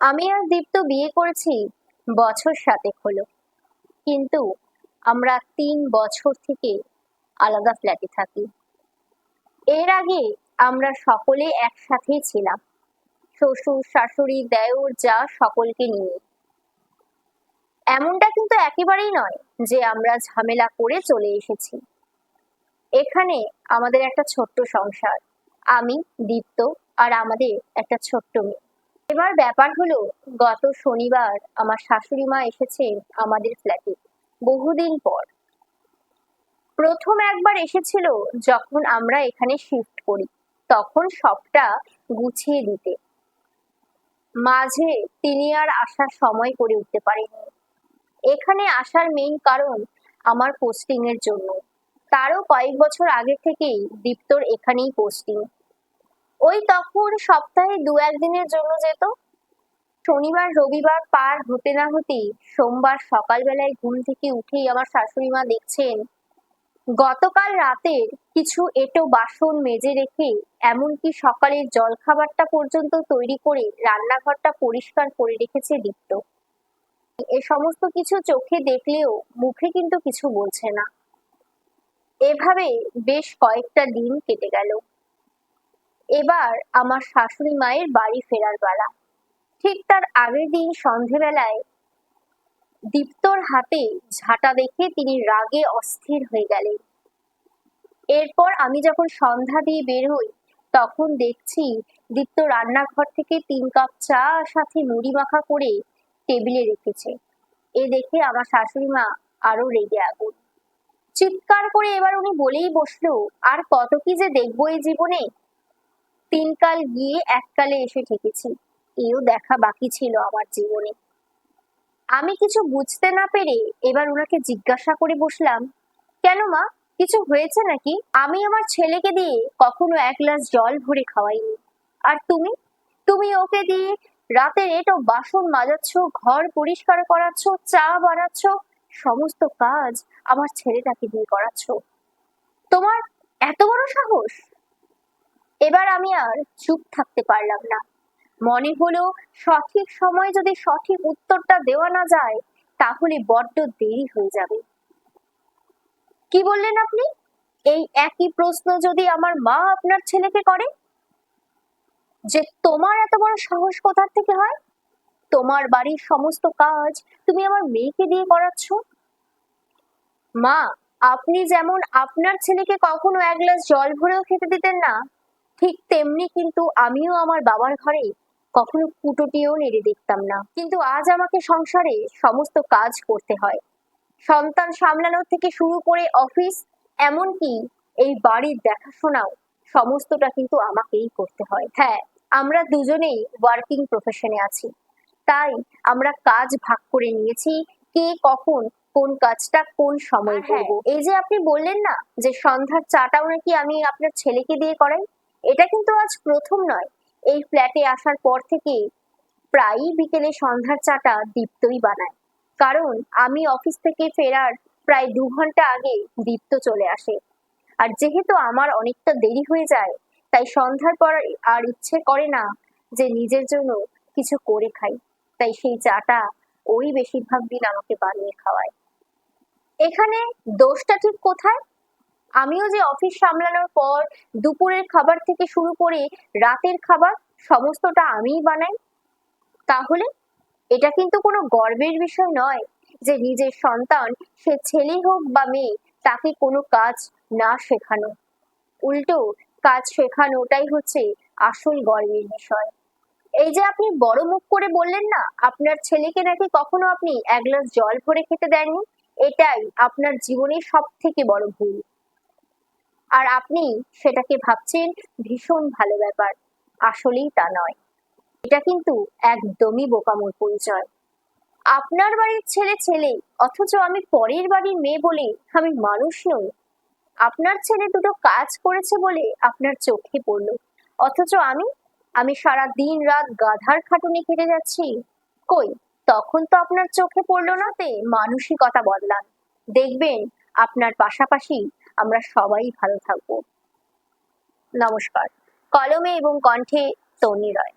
আমি আর দীপ্ত বিয়ে করেছি, বছর সাতেক হলো। কিন্তু আমরা তিন বছর থেকে আলাদা ফ্ল্যাটে থাকি। এর আগে আমরা সকলে একসাথেই ছিলাম। শ্বশুর, শাশুড়ি, দেওর, যা সকলকে নিয়ে। এমনটা কিন্তু একেবারেই নয় যে আমরা ঝামেলা করে চলে এসেছি। এখানে আমাদের একটা ছোট্ট সংসার, আমি, দীপ্ত, আর আমাদের একটা ছোট্ট মেয়ে। এবার ব্যাপার হলো, গত শনিবার আমার শাশুড়ি মা এসেছেন আমাদের ফ্ল্যাটে বহুদিন পর। প্রথম একবার এসেছিল যখন আমরা এখানে শিফট করি, তখন সবটা গুছিয়ে দিতে। মাঝে তিনি আর আসার সময় করে উঠতে পারেননি। এখানে আসার মেইন কারণ আমার পোস্টিং এর জন্য। তারও কয়েক বছর আগে থেকেই দীপ্তর এখানেই পোস্টিং ওই তখন সপ্তাহে দু একদিনের জন্য যেত। শনিবার, রবিবার পার হতে না হতেই সোমবার সকালবেলায় ঘুম থেকে উঠেই আমার শাশুড়ি মা দেখছেন, গতকাল রাতের কিছু এটো বাসন মেজে রেখে এমনকি সকালের জলখাবারটা পর্যন্ত তৈরি করে রান্নাঘরটা পরিষ্কার করে রেখেছে দীপ্ত। এ সমস্ত কিছু চোখে দেখলেও মুখে কিন্তু কিছু বলছে না। এভাবে বেশ কয়েকটা দিন কেটে গেল। এবার আমার শাশুড়ি মায়ের বাড়ি ফেরার বেলা ঠিক তার আগের দিন সন্ধেবেলায় দীপ্তর হাতে ঝাঁটা দেখে তিনি রাগে অস্থির হয়ে গেলেন। এরপর আমি যখন সন্ধ্যা দিয়ে বের হই, তখন দেখছি দীপ্ত রান্নাঘর থেকে তিন কাপ চা সাথে মুড়ি মাখা করে টেবিলে রেখেছে। এ দেখে আমার শাশুড়ি মা আরও রেগে আগুন। চিৎকার করে এবার উনি বলেই বসল, আর কত কি যে দেখব এই জীবনে? তিন কাল গিয়ে এককালে এসে ঠেকেছি এও দেখা বাকি ছিল আমার জীবনে। আমি কিছু বুঝতে না পেরে এবার ওনাকে জিজ্ঞাসা করে বসলাম, কেন মা, কিছু হয়েছে নাকি? আমি আমার ছেলেকে দিয়ে কখনো এক গ্লাস জল ভরে খাওয়াইনি। আর তুমি? তুমি ওকে দিয়ে রাতের এটো বাসন মাজাচ্ছ, ঘর পরিষ্কার করাচ্ছ, চা বানাচ্ছ, সমস্ত কাজ আমার ছেলেটাকে দিয়ে করাচ্ছ। তোমার এত বড় সাহস? এবার আমি আর চুপ থাকতে পারলাম না। মনে হলো সঠিক সময় যদি সঠিক উত্তরটা দেওয়া না যায়, তাহলে বড্ড দেরি হয়ে যাবে। কি বললেন আপনি? এই একই প্রশ্ন যদি আমার মা আপনার ছেলেকে করে? যে তোমার এত বড় সাহস কোথার থেকে হয়? তোমার বাড়ির সমস্ত কাজ তুমি আমার মেয়েকে দিয়ে করাচ্ছ? মা, আপনি যেমন আপনার ছেলেকে কখনো এক গ্লাস জল ভরেও খেতে দিতেন না ঠিক তেমনি কিন্তু আমিও আমার বাবার ঘরে কখনো কুটোটিও নেড়ে দেখতাম না। কিন্তু আজ আমাকে সংসারে সমস্ত কাজ করতে হয়। সন্তান সামলানোর থেকে শুরু করে অফিস এমনকি এই বাড়ির দেখাশোনাও সমস্তটা কিন্তু আমাকেই করতে হয়। হ্যাঁ আমরা দুজনেই ওয়ার্কিং প্রফেশনে আছি। তাই আমরা কাজ ভাগ করে নিয়েছি কে কখন কোন কাজটা কোন সময় করব। এই যে আপনি বললেন না যে সন্ধ্যার চাটাও নাকি আমি আপনার ছেলেকে দিয়ে করাই এটা কিন্তু আজ প্রথম নয়। এই ফ্ল্যাটে আসার পর থেকে প্রায়ই বিকেলে সন্ধ্যার চাটা দীপ্তই বানায়। কারণ আমি অফিস থেকে ফেরার প্রায় দু ঘণ্টা আগে দীপ্ত চলে আসে। আর যেহেতু আমার অনেকটা দেরি হয়ে যায়, তাই সন্ধ্যার পর আর ইচ্ছে করে না যে নিজের জন্য কিছু করে খাই। তাই সেই চাটা ওই বেশিরভাগ দিন আমাকে বানিয়ে খাওয়ায়। এখানে দোষটা ঠিক কোথায়? আমিও যে অফিস সামলানোর পর দুপুরের খাবার থেকে শুরু করে রাতের খাবার সমস্তটা আমিই বানাই, তাহলে এটা কিন্তু কোনো গর্বের বিষয় নয় যে নিজের সন্তান সে ছেলে হোক বা মেয়ে তাকে কোনো কাজ না শেখানো। উল্টো, কাজ শেখানোটাই হচ্ছে আসল গর্বের বিষয়। এই যে আপনি বড় মুখ করে বললেন না, আপনার ছেলেকে নাকি কখনো আপনি এক গ্লাস জল ভরে খেতে দেননি? এটাই আপনার জীবনের সব থেকে বড় ভুল। আর আপনি সেটাকে ভাবছেন ভীষণ ভালো ব্যাপার। আসলেই তা নয়। এটা কিন্তু একদমই বোকামোর পরিচয়। আপনার বাড়ির ছেলে ছেলে, অথচ আমি পরের বাড়ির মেয়ে বলে আমি মানুষ নই। আপনার ছেলে দুটো কাজ করেছে বলে আপনার চোখে পড়ল। অথচ আমি আমি সারা দিন রাত গাধার খাটুনি খেতে যাচ্ছি। কই, তখন তো আপনার চোখে পড়ল না তে মানসিকতা বদলান। দেখবেন, আপনার পাশাপাশি আমরা সবাই ভালো থাকব। নমস্কার। কলমে এবং কণ্ঠে তনি রয়।